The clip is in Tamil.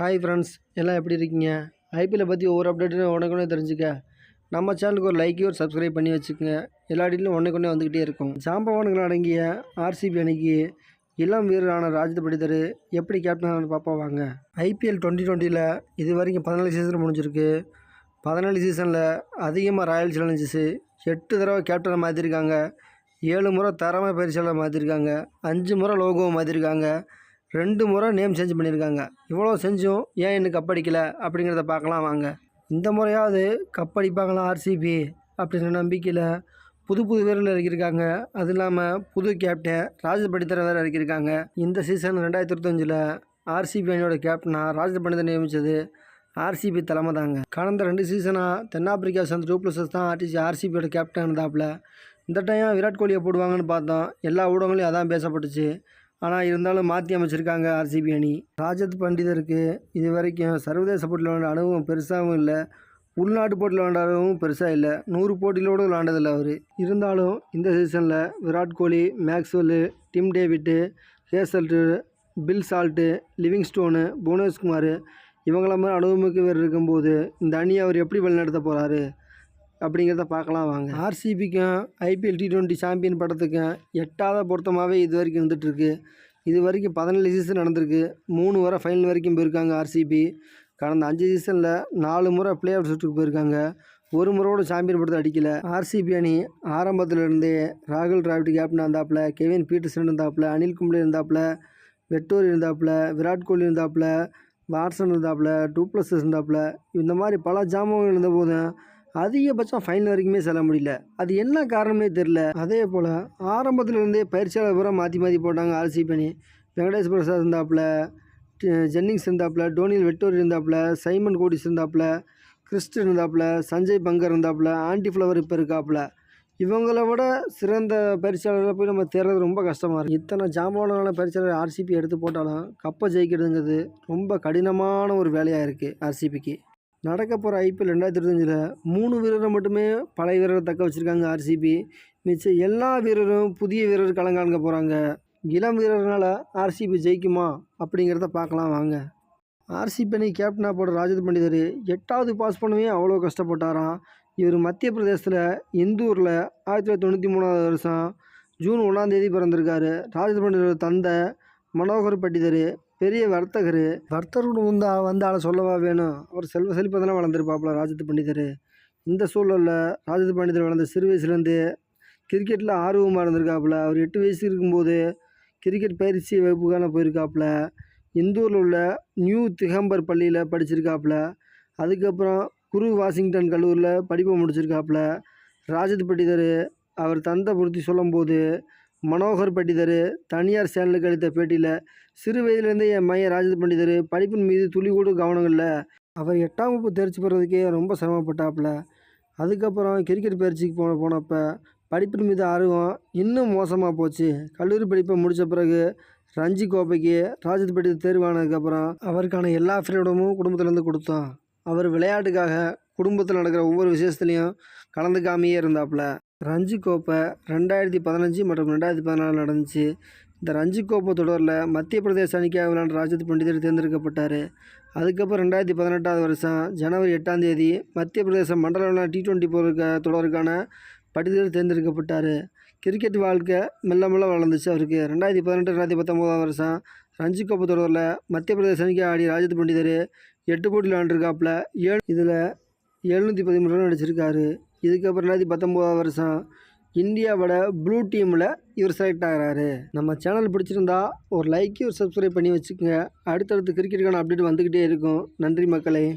ஹாய் ஃப்ரெண்ட்ஸ் எல்லாம் எப்படி இருக்கீங்க? ஐபிஎல்லை பற்றி ஒவ்வொரு அப்டேட்டும் உடனே தெரிஞ்சுக்க. நம்ம சேனலுக்கு ஒரு லைக்கையும் ஒரு சப்ஸ்கிரைப் பண்ணி வச்சுக்கோங்க. எல்லா டீட்டெயிலும் ஒன்றுக்கு வந்துக்கிட்டே இருக்கும். ஜாம்பவான்கள் அடங்கிய ஆர்சிபி அணிக்கு இளம் வீரரான ராஜித் படிதர் எப்படி கேப்டன் பார்ப்போம் வாங்க. ஐபிஎல் டுவெண்ட்டி டுவெண்ட்டியில் இது வரைக்கும் பதினாலு சீசன் முடிஞ்சிருக்கு. பதினாலு சீசனில் அதிகமாக ராயல் சேலஞ்சஸு எட்டு தடவை கேப்டனை மாற்றிருக்காங்க ஏழு முறை தரமாக பயிற்சியாளர் மாற்றிருக்காங்க அஞ்சு முறை லோகோவை மாற்றிருக்காங்க ரெண்டு முறை நேம் சேஞ்ச் பண்ணியிருக்காங்க. இவ்வளோ செஞ்சும் ஏன் எனக்கு கப் அடிக்கலை? அப்படிங்கிறத பார்க்கலாம் வாங்க. இந்த முறையாவது கப்படிப்பாங்களா ஆர்சிபி அப்படிங்கிற நம்பிக்கையில் புது புது வீரர்கள் இறக்கியிருக்காங்க. அது இல்லாமல் புது கேப்டன் ராஜபடித்தர வேறு இறக்கியிருக்காங்க. இந்த சீசன் ரெண்டாயிரத்தி இருபத்தஞ்சில் ஆர்சிபி அணியோட கேப்டனாக ராஜ பண்டிதர் நியமித்தது ஆர்சிபி தலைமை தாங்க. கடந்த ரெண்டு சீசனாக தென்னாப்பிரிக்கா சேர்ந்த டூ ப்ளஸஸ் தான் ஆர்டிசி ஆர்சிபியோட கேப்டன் இருந்தாப்புல இந்த டைம் விராட் கோலியை போடுவாங்கன்னு பார்த்தோம். எல்லா ஊடகங்களையும் அதான் பேசப்பட்டுச்சு. ஆனால் இருந்தாலும் மாற்றி அமைச்சிருக்காங்க ஆர்சிபி அணி. ராஜத் பண்டிதருக்கு இது வரைக்கும் சர்வதேச போட்டியில் விளாண்ட அனுபவம் பெருசாகவும் இல்லை. உள்நாட்டு போட்டியில் விளாண்ட அனுபவம் பெருசாக இல்லை. நூறு போட்டியிலோடு விளாண்டதில்லை அவர். இருந்தாலும் இந்த சீசனில் Virat Kohli Maxwell Tim David Hazlewood Phil Salt Livingstone Bhuvneshkumar இவங்கள மாதிரி அனுபவமிக்க வீரர் இருக்கும்போது இந்த அணியை அவர் எப்படி வழிநடத்த போகிறாரு அப்படிங்கிறத பார்க்கலாம் வாங்க. ஆர்சிபிக்கும் ஐபிஎல் டி டுவெண்ட்டி சாம்பியன் படத்துக்கும் எட்டாவது பொருத்தமாகவே இது வரைக்கும் இருந்துகிட்ருக்கு. இது வரைக்கும் பதினேழு சீசன் நடந்திருக்கு. மூணு முறை ஃபைனல் வரைக்கும் போயிருக்காங்க ஆர்சிபி கடந்த அஞ்சு சீசனில் நாலு முறை பிளே ஆஃப் சுற்றுக்கு போயிருக்காங்க. ஒரு முறையோட சாம்பியன் படத்தை அடிக்கல. ஆர்சிபி அணி ஆரம்பத்தில் இருந்தே ராகுல் டிராவிட் கேப்டன் இருந்தாப்புல கெவின் பீட்டர்சன் இருந்தாப்புல அனில் கும்ப்ளே இருந்தாப்புல வெட்டோர் இருந்தாப்புல விராட் கோலி இருந்தாப்புல வாட்சன் இருந்தாப்புல டூப்ளஸ் இருந்தாப்புல. இந்த மாதிரி பல ஜாமங்கள் இருந்த போதும் அதிகபட்சம் ஃபைனல் வரைக்குமே செல்ல முடியல. அது என்ன காரணமே தெரில அதே போல் ஆரம்பத்துலேருந்தே பயிற்சியாளர் பூரா மாற்றி மாற்றி போட்டாங்க ஆர்சி பண்ணி. வெங்கடேஷ் பிரசாத் இருந்தாப்புல ஜென்னிங்ஸ் இருந்தாப்புல டோனியல் வெட்டோர் இருந்தாப்புல சைமன் கோடிஸ் இருந்தாப்புல கிறிஸ்ட் இருந்தாப்புல சஞ்சய் பங்கர் இருந்தாப்புல ஆண்டி ஃப்ளவர் இப்போ இருக்காப்புல. இவங்கள விட சிறந்த பயிற்சியாளரை போய் நம்ம தேர்றது ரொம்ப கஷ்டமாக இருக்குது இத்தனை ஜாம்பவானான பயிற்சியாளர் ஆர்சிபி எடுத்து போட்டாலும் கப்பை ஜெயிக்கிறதுங்கிறது ரொம்ப கடினமான ஒரு வேலையாக இருக்குது ஆர்சிபிக்கு நடக்க போகிற ஐபிஎல் ரெண்டாயிரத்தி இருபத்தஞ்சில் மூணு வீரரை மட்டுமே பழைய வீரரை தக்க வச்சுருக்காங்க ஆர்சிபி மிச்சம் எல்லா வீரரும் புதிய வீரர் களங்காண்க போகிறாங்க இளம் வீரர்னால் ஆர்சிபி ஜெயிக்குமா அப்படிங்கிறத பார்க்கலாம் வாங்க. ஆர்சிபி அணி கேப்டனாக போடுற ராஜத் பண்டிதர் எட்டாவது பாஸ் பண்ணவே அவ்வளோ கஷ்டப்பட்டாராம். இவர் மத்திய பிரதேசத்தில் இந்தூரில் ஆயிரத்தி தொள்ளாயிரத்தி தொண்ணூற்றி மூணாவது வருஷம் ஜூன் ஒன்றாந்தேதி பிறந்திருக்காரு. ராஜத் பண்டிதர் தந்தை மனோகர் பண்டிதர் பெரிய வர்த்தகர். வர்த்தகர் வந்தா வந்து ஆளை சொல்லவா வேணும்? அவர் செல்வ செழிப்பதெல்லாம் வளர்ந்துருப்பாப்புல ராஜத்து பண்டிதர். இந்த சூழலில் ராஜத்து பண்டிதர் வளர்ந்த சிறு வயசுலேருந்து கிரிக்கெட்டில் ஆர்வமாக இருந்திருக்காப்புல. அவர் எட்டு வயசு இருக்கும்போது கிரிக்கெட் பயிற்சி வகுப்புக்கான போயிருக்காப்புல. இந்தூரில் உள்ள நியூ திகம்பர் பள்ளியில் படிச்சிருக்காப்புல. அதுக்கப்புறம் குரு வாஷிங்டன் கல்லூரியில் படிப்பை முடிச்சிருக்காப்புல. ராஜத் பண்டிதர் அவர் தந்தை பொருத்தி சொல்லும்போது மனோகர் பண்டிதர் தனியார் சேனலுக்கு அளித்த பேட்டியில் சிறு வயதிலேருந்தே என் மைய ராஜத் பண்டிதர் படிப்பின் மீது துளி கூட கவனம் இல்லை அவர் எட்டாம் வகுப்பு தேர்ச்சி பெறதுக்கே ரொம்ப சிரமப்பட்டாப்புல. அதுக்கப்புறம் கிரிக்கெட் பயிற்சிக்கு போன போனப்போ படிப்பின் மீது ஆர்வம் இன்னும் மோசமாக போச்சு. கல்லூரி படிப்பை முடித்த பிறகு ரஞ்சி கோப்பைக்கு ராஜத் பண்டிதர் தேர்வானதுக்கப்புறம் அவருக்கான எல்லா ஃப்ரீடமும் குடும்பத்திலேருந்து கொடுத்தோம். அவர் விளையாட்டுக்காக குடும்பத்தில் நடக்கிற ஒவ்வொரு விசேஷத்துலேயும் கலந்துக்காமையே இருந்தாப்புல. ரஞ்சி கோப்பை ரெண்டாயிரத்தி பதினஞ்சு மற்றும் ரெண்டாயிரத்தி பதினாலு நடந்துச்சு. இந்த ரஞ்சி கோப்பை தொடரில் மத்திய பிரதேச அணிக்காக விளையாண்ட ராஜத் பண்டிதர் தேர்ந்தெடுக்கப்பட்டார். அதுக்கப்புறம் ரெண்டாயிரத்தி பதினெட்டாவது வருஷம் ஜனவரி எட்டாம் தேதி மத்திய பிரதேச மண்டல விளையாட்டு டி டுவெண்ட்டி போருக்க தொடருக்கான பண்டிதர் தேர்ந்தெடுக்கப்பட்டார். கிரிக்கெட் வாழ்க்கை மெல்ல மெல்ல வளர்ந்துச்சு அவருக்கு. ரெண்டாயிரத்தி பதினெட்டு ரெண்டாயிரத்தி பத்தொம்போதாம் வருஷம் ரஞ்சி கோப்பை தொடரில் மத்திய பிரதேச அணிக்கு ஆடி ராஜத் பண்டிதர் எட்டு போட்டியில் விளாண்டுருக்காப்புல ஏழு இதில் எழுநூற்றி பதிமூணு ரன் அடிச்சிருக்காரு. இதுக்கப்புறம் ரெண்டாயிரத்தி பத்தொம்போது வருஷம் இந்தியாவோட ப்ளூ டீமில் இவர் செலக்ட் ஆகிறாரு. நம்ம சேனல் பிடிச்சிருந்தா ஒரு லைக் ஒரு சப்ஸ்கிரைப் பண்ணி வச்சுக்கோங்க. அடுத்தடுத்து கிரிக்கெட்டுக்கான அப்டேட் வந்துக்கிட்டே இருக்கும். நன்றி மக்களே.